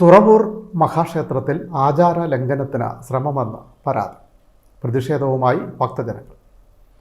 തുറവൂർ മഹാക്ഷേത്രത്തിൽ ആചാര ലംഘനത്തിന് ശ്രമമെന്ന് പരാതി. പ്രതിഷേധവുമായി ഭക്തജനങ്ങൾ.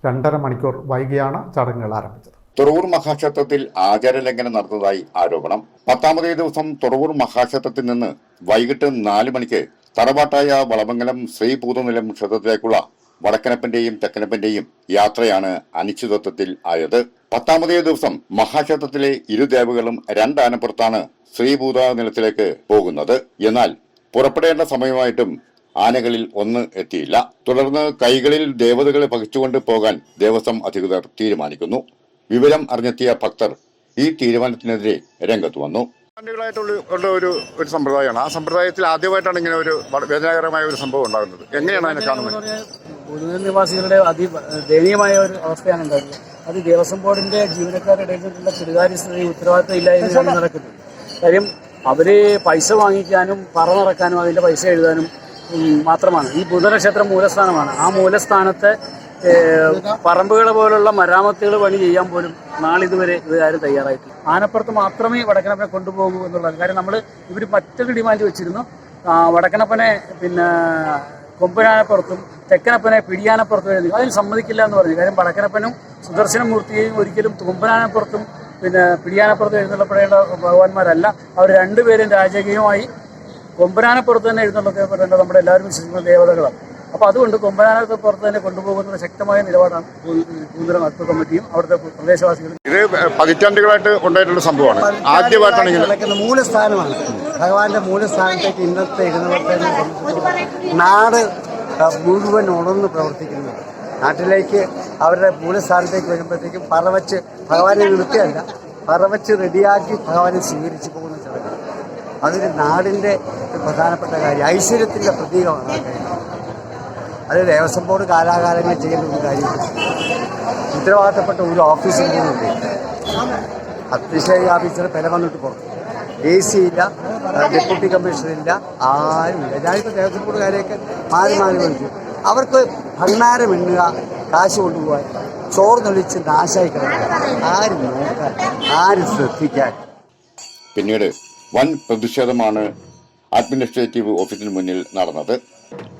രണ്ടര മണിക്കൂർ വൈകിയാണ് ചടങ്ങുകൾ ആരംഭിച്ചത്. തുറവൂർ മഹാക്ഷേത്രത്തിൽ ആചാര ലംഘനം നടന്നതായി ആരോപണം. പത്താമതേ ദിവസം തുറവൂർ മഹാക്ഷേത്രത്തിൽ നിന്ന് വൈകിട്ട് നാല് മണിക്ക് തറവാട്ടായ വളമംഗലം ശ്രീഭൂതനിലം ക്ഷേത്രത്തിലേക്കുള്ള വടക്കനപ്പന്റെയും തെക്കനപ്പന്റെയും യാത്രയാണ് അനിശ്ചിതത്വത്തിൽ ആയത്. പത്താമതേ ദിവസം മഹാക്ഷേത്രത്തിലെ ഇരു ദേവകളും രണ്ടാനപ്പുറത്താണ് ശ്രീഭൂത നിലത്തിലേക്ക് പോകുന്നത്. എന്നാൽ പുറപ്പെടേണ്ട സമയമായിട്ടും ആനകളിൽ ഒന്ന് എത്തിയില്ല. തുടർന്ന് കൈകളിൽ ദേവതകളെ പകിച്ചുകൊണ്ട് പോകാൻ ദേവസ്വം അധികൃതർ തീരുമാനിക്കുന്നു. വിവരം അറിഞ്ഞെത്തിയ ഭക്തർ ഈ തീരുമാനത്തിനെതിരെ രംഗത്ത് വന്നു. ഒരു ഒരു സമ്പ്രദായമാണ്. ആ സമ്പ്രദായത്തിൽ ആദ്യമായിട്ടാണ് ഇങ്ങനെ ഒരു വേദനാകരമായ ഒരു സംഭവം ഉണ്ടാകുന്നത്. എങ്ങനെയാണ് അതിനെ കാണുന്നത്? പൊതുവെ നിവാസികളുടെ അതി ദയനീയമായ ഒരു അവസ്ഥയാണ് ഉണ്ടായിരുന്നത് അത് ദേവസ്വം ബോർഡിന്റെ ജീവനക്കാരുടെ ഇടയിൽ നിന്നുള്ള ചെറുകാര്യസ്ഥത ഉത്തരവാദിത്തം എന്നാണ് നടക്കുന്നത് കാര്യം അവർ പൈസ വാങ്ങിക്കാനും പറ നടക്കാനും അതിന്റെ പൈസ എഴുതാനും മാത്രമാണ്. ഈ ബുധനക്ഷേത്രം മൂലസ്ഥാനമാണ്. ആ മൂലസ്ഥാനത്തെ പറമ്പുകളെ പറമ്പുകൾ പോലുള്ള മരാമത്തുകൾ പണി ചെയ്യാൻ പോലും നാളിതുവരെ ഇവരാരും തയ്യാറായിട്ടില്ല. ആനപ്പുറത്ത് മാത്രമേ വടക്കനപ്പനെ കൊണ്ടുപോകൂ എന്നുള്ളത്. കാര്യം നമ്മൾ ഇവർ മറ്റൊരു ഡിമാൻഡ് വെച്ചിരുന്നു. വടക്കനപ്പനെ പിന്നെ കൊമ്പനാനപ്പുറത്തും തെക്കനപ്പനെ പിടിയാനപ്പുറത്തും എഴുതി അതിന് സമ്മതിക്കില്ല എന്ന് പറഞ്ഞു. കാര്യം വടക്കനപ്പനും സുദർശനമൂർത്തിയെയും ഒരിക്കലും കൊമ്പനാനപ്പുറത്തും പിന്നെ പിടിയാനപ്പുറത്തും എഴുന്നള്ളപ്പെടേണ്ട ഭഗവാന്മാരല്ല. അവർ രണ്ടുപേരും രാജകീയമായി കൊമ്പനാനപ്പുറത്ത് തന്നെ എഴുന്നള്ളപ്പെടേണ്ട നമ്മുടെ എല്ലാവരും ദേവതകളാണ്. അപ്പോൾ അതുകൊണ്ട് കൊമ്പനാനത്തെ പുറത്ത് തന്നെ കൊണ്ടുപോകുന്ന ശക്തമായ നിലപാടാണ് പൂന്തരം അത്വ കമ്മിറ്റിയും അവിടുത്തെ പ്രദേശവാസികളും. ഇത് പതിറ്റാണ്ടുകളായിട്ട് ഉണ്ടായിട്ടുള്ള സംഭവമാണ്. ആദ്യമായിട്ടാണ് ഇങ്ങനെ മൂലസ്ഥാനമാണ്. ഭഗവാന്റെ മൂലസ്ഥാനത്തേക്ക് ഇന്നത്തെ നാട് മുഴുവൻ ഉണർന്ന് പ്രവർത്തിക്കുന്നത് നാട്ടിലേക്ക് അവരുടെ മൂലസ്ഥാനത്തേക്ക് വരുമ്പോഴത്തേക്കും പറവച്ച് ഭഗവാനെ നിർത്തിയല്ല പറവച്ച് റെഡിയാക്കി ഭഗവാനെ സ്വീകരിച്ചു പോകുന്ന ചടങ്ങ് അതൊരു നാടിന്റെ പ്രധാനപ്പെട്ട കാര്യം ഐശ്വര്യത്തിന്റെ പ്രതീകമാണ് ആ കാര്യം. അത് ദേവസ്വം ബോർഡ് കാലാകാലങ്ങൾ ചെയ്യേണ്ട ഒരു കാര്യം. ഉത്തരവാദിത്തപ്പെട്ട ഒരു ഓഫീസിൽ നിന്നുണ്ട് അഡ്മിനിസ്ട്രേറ്റീവ് ഓഫീസർ വില വന്നിട്ട് പുറത്തു. എ സി ഇല്ല ഡെപ്യൂട്ടി കമ്മീഷണർ ഇല്ല ആരുമില്ല. ഞാനിപ്പോൾ ദേവസ്വം ബോർഡ് കാര്യമൊക്കെ മാറി മാറി വിളിച്ചു അവർക്ക് ഭണ്ണാരം എണ്ണുക കാശ് കൊണ്ടുപോകാൻ ചോർന്നൊളിച്ച് നാശമായി കിടക്കുക. ആരും നോക്കാൻ ആരും ശ്രദ്ധിക്കാൻ. പിന്നീട് വൻ പ്രതിഷേധമാണ് അഡ്മിനിസ്ട്രേറ്റീവ് ഓഫീസിന് മുന്നിൽ നടന്നത്.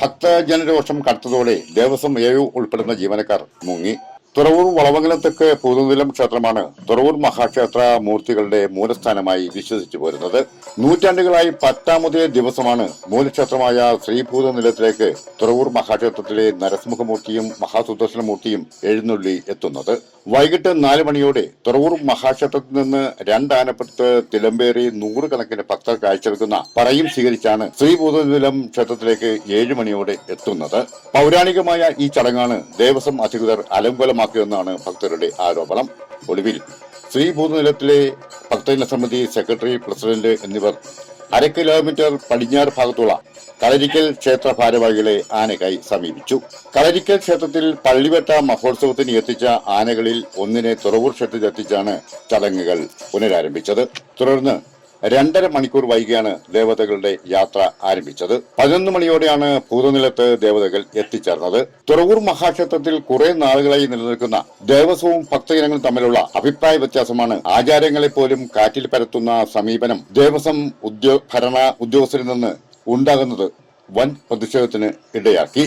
ഭക്തജനരോഷം കടുത്തതോടെ ദേവസ്വം ഏഴു ഉൾപ്പെടുന്ന ജീവനക്കാർ മുങ്ങി. തുറവൂർ വളവങ്കലത്തേക്ക് തെക്ക് പൂതുനിലം ക്ഷേത്രമാണ് തുറവൂർ മഹാക്ഷേത്ര മൂർത്തികളുടെ മൂലസ്ഥാനമായി വിശ്വസിച്ചു പോരുന്നത്. നൂറ്റാണ്ടുകളായി പത്താമതേ ദിവസമാണ് മൂലക്ഷേത്രമായ ശ്രീഭൂതനിലത്തിലേക്ക് തുറവൂർ മഹാക്ഷേത്രത്തിലെ നരസിംഹമൂർത്തിയും മഹാസുദർശനമൂർത്തിയും എഴുന്നള്ളി എത്തുന്നത്. വൈകിട്ട് നാല് മണിയോടെ തുറവൂർ മഹാക്ഷേത്രത്തിൽ നിന്ന് രണ്ടാനപ്പുറത്ത് തിലമ്പേറി നൂറുകണക്കിന് ഭക്തർ കാഴ്ചവെക്കുന്ന പറയും സ്വീകരിച്ചാണ് ശ്രീഭൂതനിലം ക്ഷേത്രത്തിലേക്ക് ഏഴ് മണിയോടെ എത്തുന്നത്. പൗരാണികമായ ഈ ചടങ്ങാണ് ദേവസ്വം അധികൃതർ അലങ്കോലമാക്കിയെന്നാണ് ഭക്തരുടെ ആരോപണം. ഒടുവിൽ ശ്രീഭൂതനിലത്തിലെ ഭക്തജന സമിതി സെക്രട്ടറി പ്രസിഡന്റ് എന്നിവർ അര കിലോമീറ്റർ പടിഞ്ഞാറ് ഭാഗത്തുള്ള കളരിക്കൽ ക്ഷേത്ര ഭാരവാഹികളെ ആനക്കായി സമീപിച്ചു. കളരിക്കൽ ക്ഷേത്രത്തിൽ പള്ളിവെട്ട മഹോത്സവത്തിന് എത്തിച്ച ആനകളിൽ ഒന്നിനെ തുറവൂർ ക്ഷേത്രത്തിൽ എത്തിച്ചാണ് ചടങ്ങുകൾ പുനരാരംഭിച്ചത്. തുടർന്ന് രണ്ടര മണിക്കൂർ വൈകിയാണ് ദേവതകളുടെ യാത്ര ആരംഭിച്ചത്. പതിനൊന്ന് മണിയോടെയാണ് ഭൂതനിലത്ത് ദേവതകൾ എത്തിച്ചേർന്നത്. തുറവൂർ മഹാക്ഷേത്രത്തിൽ കുറെ നാളുകളായി നിലനിൽക്കുന്ന ദേവസ്വവും ഭക്തജനങ്ങളും തമ്മിലുള്ള അഭിപ്രായ വ്യത്യാസമാണ് ആചാരങ്ങളെ പോലും കാറ്റിൽ പരത്തുന്ന സമീപനം ദേവസ്വം ഉദ്യോ ഭരണ ഉദ്യോഗസ്ഥരിൽ നിന്ന് ഉണ്ടാകുന്നത് വൻ പ്രതിഷേധത്തിന് ഇടയാക്കി.